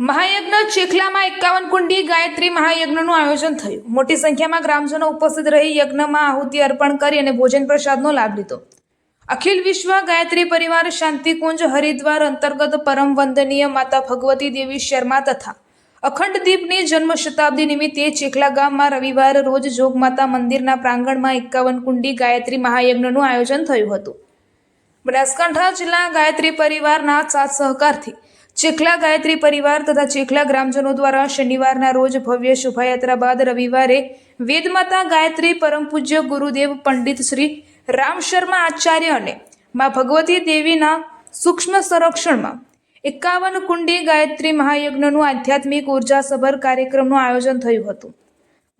મહાયજ્ઞ ચેખલામાં એકાવન કુંડી ગાયત્રી મહાયજ્ઞનું આયોજન થયું. મોટી સંખ્યામાં ગ્રામજનો ઉપસ્થિત રહી યજ્ઞમાં આહુતિ અર્પણ કરી અને ભોજન પ્રસાદનો લાભ લીધો. અખિલ વિશ્વ ગાયત્રી પરિવાર શાંતિકુંજ હરિદ્વાર અંતર્ગત પરમ વંદનીય માતા ભગવતી દેવી શર્મા તથા અખંડ દીપની જન્મ શતાબ્દી નિમિત્તે ચેખલા ગામમાં રવિવાર રોજ જોગમાતા મંદિરના પ્રાંગણમાં એકાવન કુંડી ગાયત્રી મહાયજ્ઞનું આયોજન થયું હતું. બનાસકાંઠા જિલ્લા ગાયત્રી પરિવારના સાથ સહકારથી ચેખલા ગાયત્રી પરિવાર તથા ચેખલા ગ્રામજનો દ્વારા શનિવારના રોજ ભવ્ય શોભાયાત્રા બાદ રવિવારે વેદમાતા ગાયત્રી પરમ પૂજ્ય ગુરુદેવ પંડિત શ્રી રામ શર્મા આચાર્ય અને મા ભગવતી દેવીના સૂક્ષ્મ સંરક્ષણમાં એકાવન કુંડી ગાયત્રી મહાયજ્ઞનું આધ્યાત્મિક ઉર્જાસભર કાર્યક્રમનું આયોજન થયું હતું.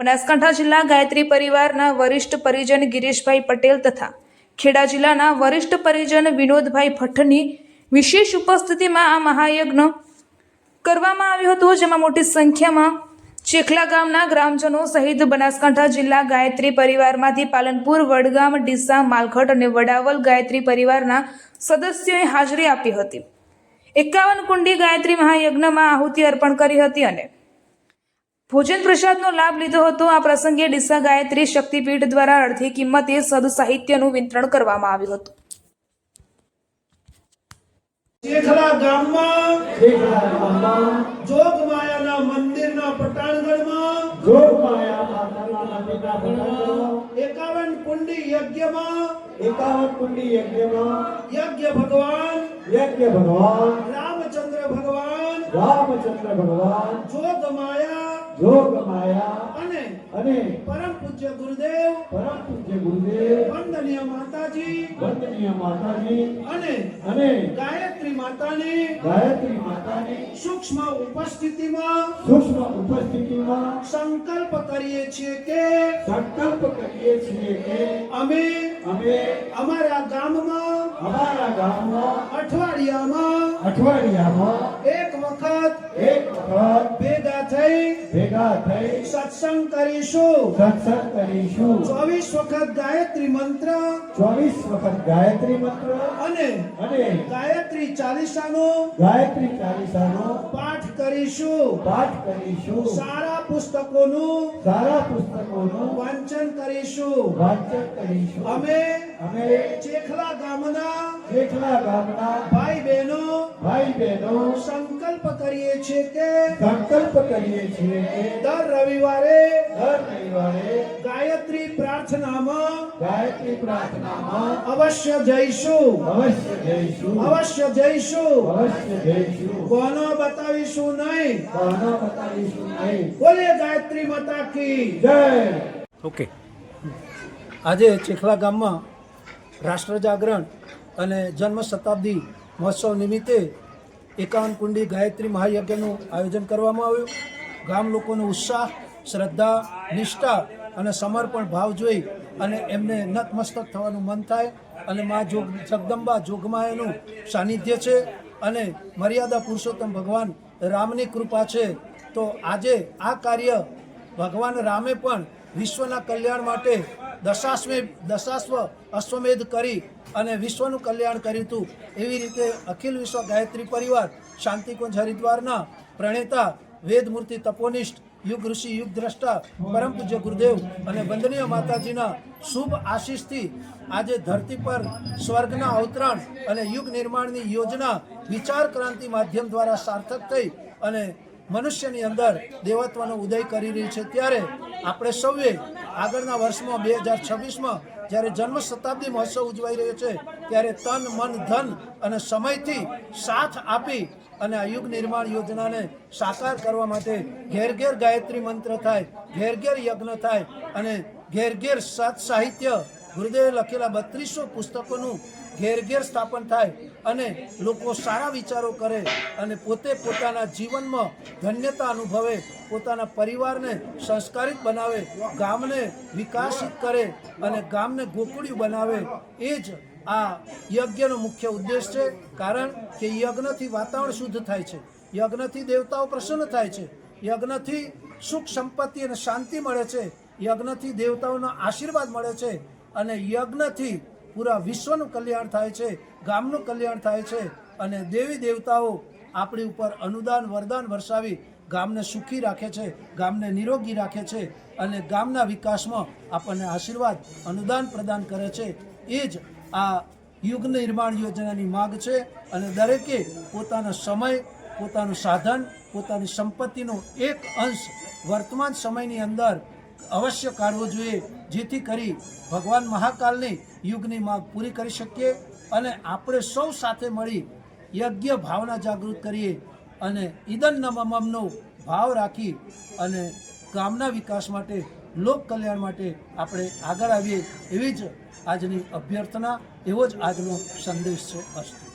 બનાસકાંઠા જિલ્લા ગાયત્રી પરિવારના વરિષ્ઠ પરિજન ગિરીશભાઈ પટેલ તથા ખેડા જિલ્લાના વરિષ્ઠ પરિજન વિનોદભાઈ ભટ્ટની વિશેષ ઉપસ્થિતિમાં આ મહાયજ્ઞ કરવામાં આવ્યો હતો, જેમાં મોટી સંખ્યામાં ચેખલા ગામના ગ્રામજનો સહિત બનાસકાંઠા જિલ્લા ગાયત્રી પરિવારમાંથી પાલનપુર, વડગામ, ડીસા, માલખટ અને વડાવલ ગાયત્રી પરિવારના સદસ્યોએ હાજરી આપી હતી. એકાવન કુંડી ગાયત્રી મહાયજ્ઞમાં આહુતિ અર્પણ કરી હતી અને ભોજન પ્રસાદનો લાભ લીધો હતો. આ પ્રસંગે ડીસા ગાયત્રી શક્તિપીઠ દ્વારા અડધી કિંમતે સદ સાહિત્યનું વિતરણ કરવામાં આવ્યું હતું. ચેખલા ગામમાં શેખલા ગામમાં જોગમાયાના મંદિરના પટાણગઢમાં જોગમાયા માતાના પિતા ભગવાન એકાવન કુંડી યજ્ઞમાં એકાવન કુંડી યજ્ઞમાં યજ્ઞ ભગવાન યજ્ઞ ભગવાન રામચંદ્ર ભગવાન રામચંદ્ર ભગવાન જોગમાયા જોગમાયા અને અને પરમ પૂજ્ય ગુરુદેવ પરમ પૂજ્ય ગુરુદેવ વંદનીય માતાજી વંદનીય માતાજી અને અને ગાયત્રી માતાની ગાયત્રી માતાની સૂક્ષ્મ ઉપસ્થિતિમાં સૂક્ષ્મ ઉપસ્થિતિમાં સંકલ્પ કરીએ છીએ કે સંકલ્પ કરીએ છીએ કે અમે અમે અમારા ગામમાં અમારા ગામમાં અઠવાડિયામાં અઠવાડિયામાં એક વખત એક વખત ભેગા થઈ ભેગા થઈ સત્સંગ કરીશું. સત્સંગ કરીશું. ચોવીસ વખત ગાયત્રી મંત્ર ચોવીસ વખત ગાયત્રી મંત્ર અને અને ગાયત્રી ચાલીસાનો ગાયત્રી ચાલીસાનો પાઠ કરીશું. પાઠ કરીશું. સારા પુસ્તકોનું સારા પુસ્તકોનું વાંચન કરીશું. વાંચન કરીશું. અમે અમે ચેખલા ગામના જેટલા ગામના ભાઈ બહેનો ભાઈ બહેનો સંકલ્પ કરીએ છીએ કે સંકલ્પ કરીએ છીએ કે દર રવિવારે દર રવિવારે ગાયત્રી પ્રાર્થનામાં ગાયત્રી પ્રાર્થનામાં અવશ્ય જઈશું. અવશ્ય જઈશું. અવશ્ય જઈશું. અવશ્ય જઈશું. કોનો બતાવીશું નહીં. કોનો બતાવીશું નહીં. બોલે ગાયત્રી માતા કી. જય. ઓકે. આજે ચેખલા ગામમાં રાષ્ટ્ર જાગરણ અને જન્મ શતાબ્દી મહોત્સવ નિમિત્તે એકાવન કુંડી ગાયત્રી મહાયજ્ઞનું આયોજન કરવામાં આવ્યું. ગામ લોકોનો ઉત્સાહ, શ્રદ્ધા, નિષ્ઠા અને સમર્પણ ભાવ જોઈ અને એમને નતમસ્તક થવાનું મન થાય અને મા જોગ, જગદંબા જોગમાયાનું સાનિધ્ય છે અને મર્યાદા પુરુષોત્તમ ભગવાન રામની કૃપા છે. તો આજે આ કાર્ય ભગવાન રામે પણ વિશ્વના કલ્યાણ માટે દશાશ્વે દશાશ્વ અશ્વમેધ કરી અને વિશ્વનું કલ્યાણ કર્યું હતું. એવી રીતે અખિલ વિશ્વ ગાયત્રી પરિવાર, શાંતિકુંજ હરિદ્વારના પ્રણેતા, વેદમૂર્તિ તપોનિષ્ઠ, યુગ ઋષિ, યુગ દ્રષ્ટા, પરમ પૂજ્ય ગુરુદેવ અને વંદનીય માતાજીના શુભ આશીષથી આજે ધરતી પર સ્વર્ગના અવતરણ અને યુગ નિર્માણની યોજના વિચાર ક્રાંતિ માધ્યમ દ્વારા સાર્થક થઈ અને મનુષ્યની અંદર દેવત્વનો ઉદય કરી રહી છે. ત્યારે આપણે સૌએ આગળના વર્ષમાં બે હજાર છવ્વીસમાં જ્યારે જન્મ શતાબ્દી મહોત્સવ ઉજવાઈ રહ્યો છે, ત્યારે તન, મન, ધન અને સમયથી સાથ આપી અને આ યુગ નિર્માણ યોજનાને સાકાર કરવા માટે ઘેર ઘેર ગાયત્રી મંત્ર થાય, ઘેર ઘેર યજ્ઞ થાય અને ઘેર ઘેર સત સાહિત્ય ગુરુદેવે લખેલા બત્રીસો પુસ્તકોનું ઘેર ઘેર સ્થાપન થાય અને લોકો સારા વિચારો કરે અને પોતે પોતાના જીવનમાં ધન્યતા અનુભવે, પોતાના પરિવારને સંસ્કારિત બનાવે, ગામને વિકાસિત કરે અને ગામને ગોકુળિયું બનાવે. એ જ આ યજ્ઞનો મુખ્ય ઉદ્દેશ છે, કારણ કે યજ્ઞથી વાતાવરણ શુદ્ધ થાય છે. યજ્ઞથી દેવતાઓ પ્રસન્ન થાય છે. યજ્ઞથી સુખ, સંપત્તિ અને શાંતિ મળે છે. યજ્ઞથી દેવતાઓનો આશીર્વાદ મળે છે. અને યજ્ઞથી પૂરા વિશ્વનું કલ્યાણ થાય છે, ગામનું કલ્યાણ થાય છે અને દેવી દેવતાઓ આપણી ઉપર અનુદાન, વરદાન વરસાવી ગામને સુખી રાખે છે, ગામને નિરોગી રાખે છે અને ગામના વિકાસમાં આપણને આશીર્વાદ, અનુદાન પ્રદાન કરે છે. એ જ આ યુગ નિર્માણ યોજનાની માગ છે અને દરેકે પોતાનો સમય, પોતાનું સાધન, પોતાની સંપત્તિનો એક અંશ વર્તમાન સમયની અંદર અવશ્ય કાઢવો જોઈએ, જેથી કરી ભગવાન મહાકાલની યુગની માગ પૂરી કરી શકીએ અને આપણે સૌ સાથે મળી યજ્ઞ ભાવના જાગૃત કરીએ અને ઈદન નમમનો ભાવ રાખી અને ગામના વિકાસ માટે, લોક કલ્યાણ માટે આપણે આગળ આવીએ એવી જ આજની અભ્યર્થના, એવો જ આજનો સંદેશ છે અસ્તુ.